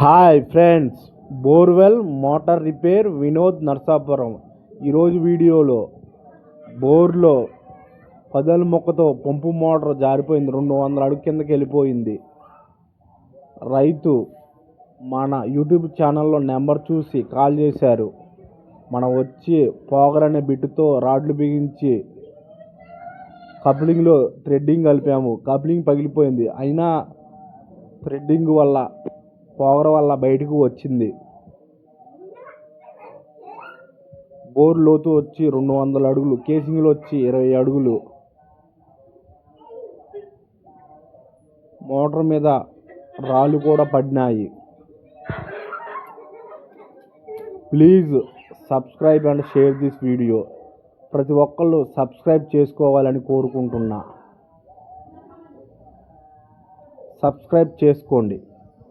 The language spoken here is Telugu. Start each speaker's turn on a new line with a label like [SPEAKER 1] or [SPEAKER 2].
[SPEAKER 1] Hi friends borewell motor repair Vinod Narsapuram. ఈరోజు వీడియోలో బోర్లో పదల మొక్కతో పంపు మోటార్ జారిపోయింది రెండు వందల అడుగు కిందకి వెళ్ళిపోయింది. రైతు మన యూట్యూబ్ ఛానల్లో నెంబర్ చూసి కాల్ చేశారు. మనం వచ్చి పోగరనే బిట్టుతో రాడ్లు బిగించి కప్లింగ్లో థ్రెడ్డింగ్ కలిపాము. కప్లింగ్ పగిలిపోయింది. అయినా థ్రెడ్డింగ్ వల్ల పవర్ వల్ల బయటకు వచ్చింది. బోర్ లోతు వచ్చి రెండు వందల అడుగులు కేసింగ్లు వచ్చి ఇరవై అడుగులు. మోటార్ మీద రాళ్ళు కూడా పడినాయి. Please subscribe and share this video. ప్రతి ఒక్కళ్ళు సబ్స్క్రైబ్ చేసుకోవాలని కోరుకుంటున్నా. సబ్స్క్రైబ్ చేసుకోండి.